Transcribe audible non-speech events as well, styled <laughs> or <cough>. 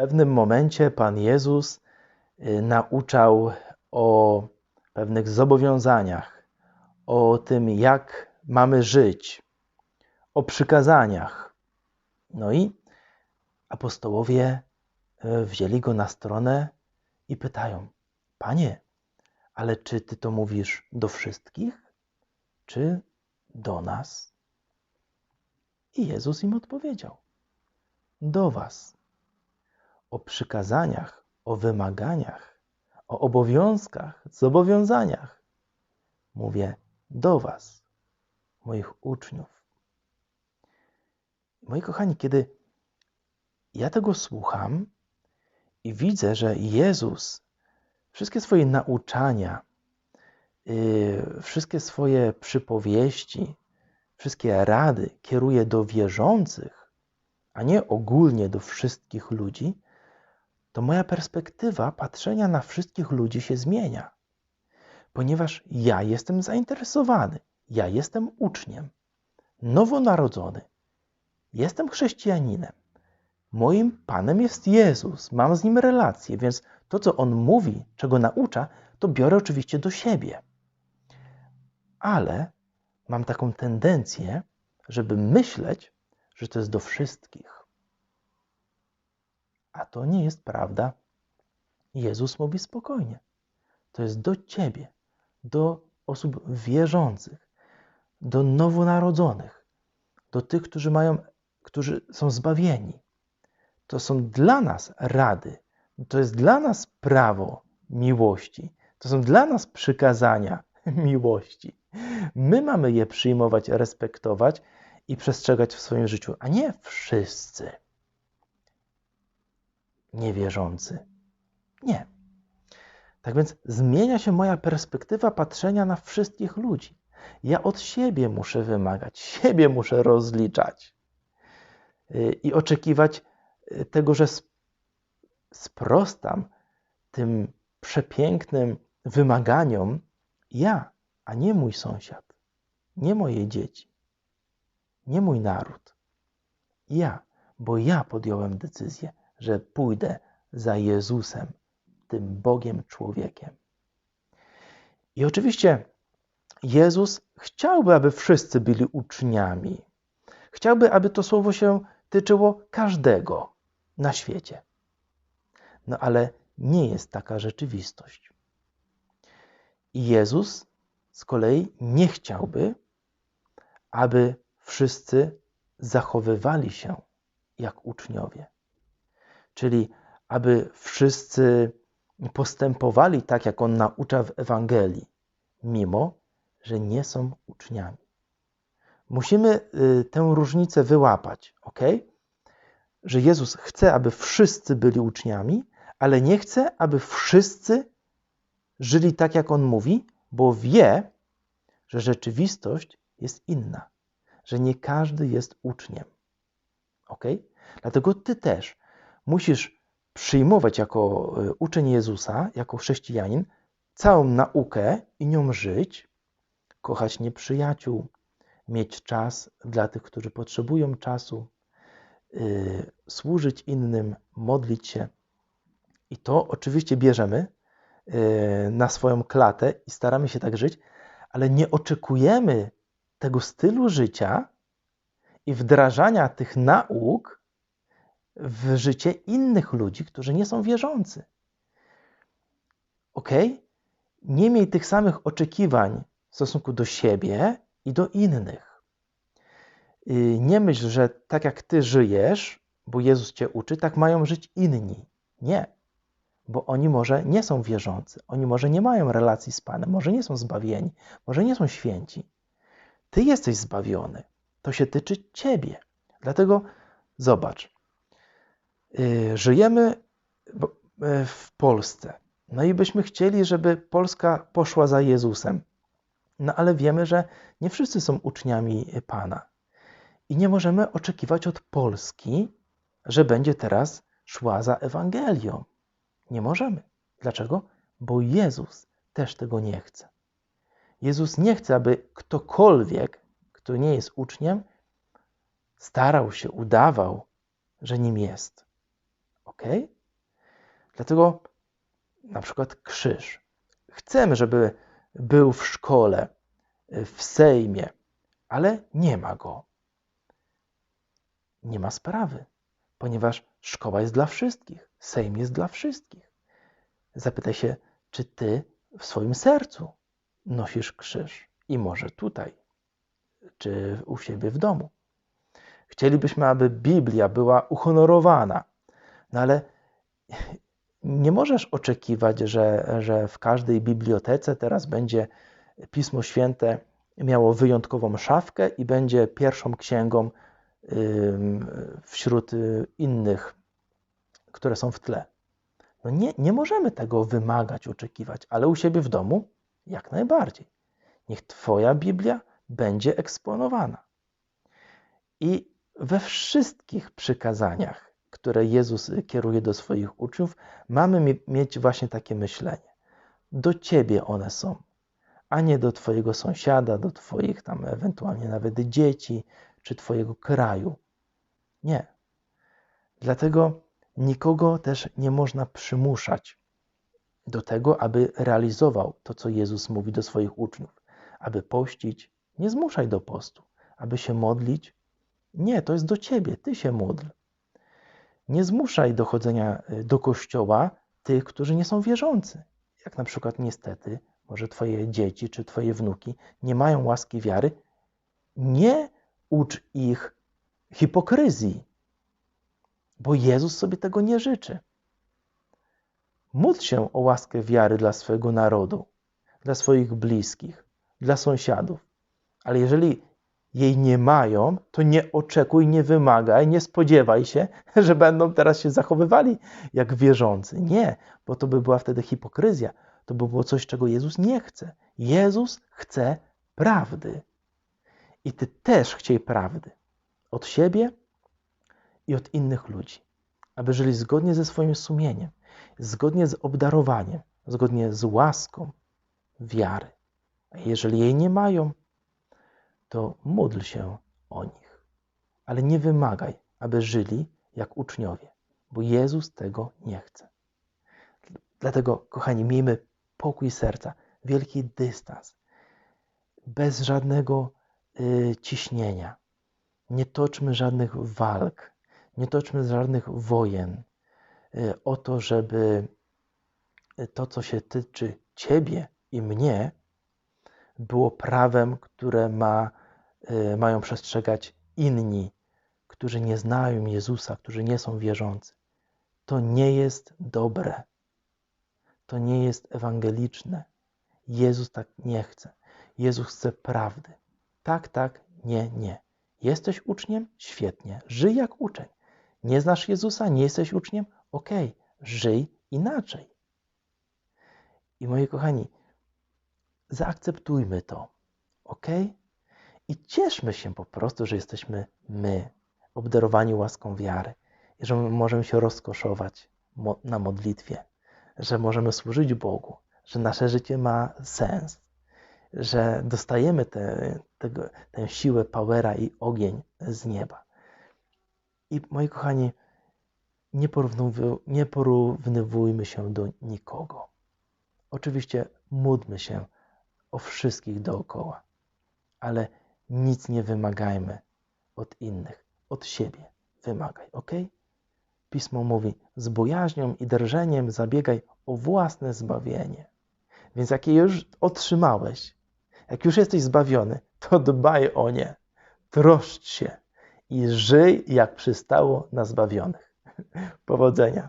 pewnym momencie Pan Jezus y, nauczał o pewnych zobowiązaniach, o tym, jak mamy żyć, o przykazaniach. No i apostołowie y, wzięli go na stronę i pytają: Panie, ale czy ty to mówisz do wszystkich, czy do nas? I Jezus im odpowiedział: Do was. O przykazaniach, o wymaganiach, o obowiązkach, zobowiązaniach mówię do was, moich uczniów. Moi kochani, kiedy ja tego słucham i widzę, że Jezus wszystkie swoje nauczania, yy, wszystkie swoje przypowieści, wszystkie rady kieruje do wierzących, a nie ogólnie do wszystkich ludzi, to moja perspektywa patrzenia na wszystkich ludzi się zmienia. Ponieważ ja jestem zainteresowany, ja jestem uczniem, nowonarodzony, jestem chrześcijaninem. Moim Panem jest Jezus, mam z nim relację, więc to, co on mówi, czego naucza, to biorę oczywiście do siebie. Ale mam taką tendencję, żeby myśleć, że to jest do wszystkich. A to nie jest prawda. Jezus mówi spokojnie. To jest do ciebie, do osób wierzących, do nowonarodzonych, do tych, którzy mają, którzy są zbawieni. To są dla nas rady, to jest dla nas prawo miłości. To są dla nas przykazania <laughs> miłości. My mamy je przyjmować, respektować i przestrzegać w swoim życiu, a nie wszyscy niewierzący. Nie. Tak więc zmienia się moja perspektywa patrzenia na wszystkich ludzi. Ja od siebie muszę wymagać, siebie muszę rozliczać y, i oczekiwać y, tego, że sprostam tym przepięknym wymaganiom ja, a nie mój sąsiad, nie moje dzieci, nie mój naród. Ja, bo ja podjąłem decyzję, że pójdę za Jezusem, tym Bogiem człowiekiem. I oczywiście Jezus chciałby, aby wszyscy byli uczniami. Chciałby, aby to słowo się tyczyło każdego na świecie. No ale nie jest taka rzeczywistość. I Jezus z kolei nie chciałby, aby wszyscy zachowywali się jak uczniowie. Czyli aby wszyscy postępowali tak, jak on naucza w Ewangelii, mimo że nie są uczniami. Musimy y, tę różnicę wyłapać, ok? Że Jezus chce, aby wszyscy byli uczniami, ale nie chce, aby wszyscy żyli tak, jak on mówi, bo wie, że rzeczywistość jest inna, że nie każdy jest uczniem. Ok? Dlatego ty też musisz przyjmować jako e, uczeń Jezusa, jako chrześcijanin, całą naukę i nią żyć, kochać nieprzyjaciół, mieć czas dla tych, którzy potrzebują czasu, yy, służyć innym, modlić się. I to oczywiście bierzemy yy, na swoją klatę i staramy się tak żyć, ale nie oczekujemy tego stylu życia i wdrażania tych nauk w życie innych ludzi, którzy nie są wierzący. Ok? Nie miej tych samych oczekiwań w stosunku do siebie i do innych. Y, nie myśl, że tak jak ty żyjesz, bo Jezus cię uczy, tak mają żyć inni. Nie, bo oni może nie są wierzący, oni może nie mają relacji z Panem, może nie są zbawieni, może nie są święci. Ty jesteś zbawiony. To się tyczy ciebie. Dlatego zobacz, żyjemy y, w Polsce. No i byśmy chcieli, żeby Polska poszła za Jezusem. No ale wiemy, że nie wszyscy są uczniami Pana. I nie możemy oczekiwać od Polski, że będzie teraz szła za Ewangelią. Nie możemy. Dlaczego? Bo Jezus też tego nie chce. Jezus nie chce, aby ktokolwiek, kto nie jest uczniem, starał się, udawał, że nim jest. Ok? Dlatego na przykład krzyż. Chcemy, żeby był w szkole, w Sejmie, ale nie ma go. Nie ma sprawy, ponieważ szkoła jest dla wszystkich, Sejm jest dla wszystkich. Zapytaj się, czy ty w swoim sercu nosisz krzyż i może tutaj, czy u siebie w domu. Chcielibyśmy, aby Biblia była uhonorowana, no ale nie możesz oczekiwać, że, że w każdej bibliotece teraz będzie Pismo Święte miało wyjątkową szafkę i będzie pierwszą księgą wśród y, innych, które są w tle. No nie, nie możemy tego wymagać, oczekiwać, ale u siebie w domu jak najbardziej. Niech Twoja Biblia będzie eksponowana. I we wszystkich przykazaniach, które Jezus kieruje do swoich uczniów, mamy mieć właśnie takie myślenie. Do Ciebie one są, a nie do Twojego sąsiada, do Twoich tam ewentualnie nawet dzieci, czy Twojego kraju. Nie. Dlatego nikogo też nie można przymuszać do tego, aby realizował to, co Jezus mówi do swoich uczniów. Aby pościć, nie zmuszaj do postu. Aby się modlić, nie, to jest do ciebie, ty się módl. Nie zmuszaj do chodzenia y, do kościoła tych, którzy nie są wierzący. Jak na przykład niestety, może twoje dzieci czy twoje wnuki nie mają łaski wiary, nie ucz ich hipokryzji, bo Jezus sobie tego nie życzy. Módl się o łaskę wiary dla swojego narodu, dla swoich bliskich, dla sąsiadów. Ale jeżeli jej nie mają, to nie oczekuj, nie wymagaj, nie spodziewaj się, <laughs> że będą teraz się zachowywali jak wierzący. Nie, bo to by była wtedy hipokryzja. To by było coś, czego Jezus nie chce. Jezus chce prawdy. I ty też chciej prawdy od siebie i od innych ludzi, aby żyli zgodnie ze swoim sumieniem, zgodnie z obdarowaniem, zgodnie z łaską wiary. A jeżeli jej nie mają, to módl się o nich. Ale nie wymagaj, aby żyli jak uczniowie, bo Jezus tego nie chce. Dlatego, kochani, miejmy pokój serca, wielki dystans, bez żadnego y, ciśnienia. Nie toczmy żadnych walk, nie toczmy żadnych wojen y, o to, żeby to, co się tyczy Ciebie i mnie, było prawem, które ma, y, mają przestrzegać inni, którzy nie znają Jezusa, którzy nie są wierzący. To nie jest dobre. To nie jest ewangeliczne. Jezus tak nie chce. Jezus chce prawdy. Tak, tak, nie, nie. Jesteś uczniem? Świetnie. Żyj jak uczeń. Nie znasz Jezusa? Nie jesteś uczniem? Okej, okay. żyj inaczej. I moi kochani, zaakceptujmy to, ok? I cieszmy się po prostu, że jesteśmy my, obdarowani łaską wiary, i że możemy się rozkoszować na modlitwie, że możemy służyć Bogu, że nasze życie ma sens, że dostajemy te, tę siłę, powera i ogień z nieba. I moi kochani, nie, nie porównywujmy się do nikogo. Oczywiście módlmy się o wszystkich dookoła, ale nic nie wymagajmy od innych, od siebie wymagaj, ok? Pismo mówi: z bojaźnią i drżeniem zabiegaj o własne zbawienie. Więc jak je już otrzymałeś, jak już jesteś zbawiony, to dbaj o nie, troszcz się i żyj jak przystało na zbawionych. <laughs> Powodzenia.